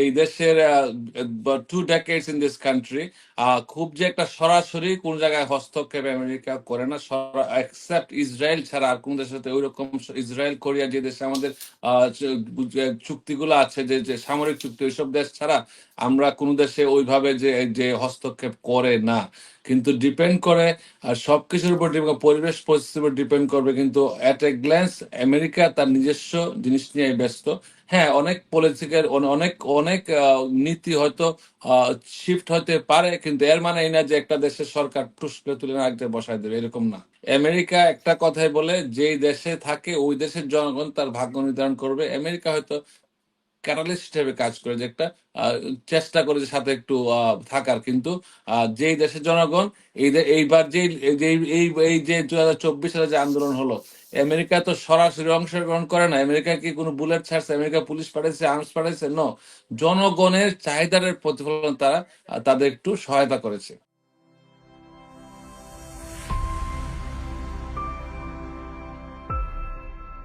এই দেশের two decades in this country খুব যে একটা সরাসরি কোন জায়গায় হস্তক্ষেপ আমেরিকা করে না এক্সেপ্ট ইসরায়েল ছাড়া আর কোন দেশের সাথে ওইরকম ইসরায়েল, কোরিয়া যে দেশে আমাদের চুক্তিগুলো আছে, যে যে সামরিক চুক্তি, ওইসব দেশ ছাড়া আমরা কোন দেশে ওইভাবে যে যে হস্তক্ষেপ করে না। কিন্তু ডিপেন্ড করে আর সবকিছুর উপর depend করে, পরিবেশ পরিস্থিতির উপর ডিপেন্ড করবে কিন্তু এট এ গ্ল্যান্স আমেরিকা তার নিজস্ব জিনিস নিয়ে ব্যস্ত। হ্যাঁ অনেক পলিটিক্যাল অনেক অনেক নীতি হয়তো শিফট হতে পারে কিন্তু এর মানে এই না যে একটা দেশের সরকার টুস তুলে না আরেকটা বসায় দেবে এরকম না। আমেরিকা একটা কথাই বলে যেই দেশে থাকে ওই দেশের জনগণ তার ভাগ্য নির্ধারণ করবে। আমেরিকা হয়তো ক্যাটালিস্ট হিসেবে কাজ করে যে একটা চেষ্টা করে যে সাথে একটু থাকার। কিন্তু যেই দেশের জনগণ, এই এইবার যে, এই এই যে দু হাজার চব্বিশ সালে যে আন্দোলন হলো, আমেরিকা তো সরাসরি অংশগ্রহণ করে না। আমেরিকা কি কোনো বুলেট ছাড়ছে? আমেরিকা পুলিশ পাঠাইছে আর্মস পাঠাইছে ন জনগণের চাহিদার প্রতিফলন তারা তাদের একটু সহায়তা করেছে।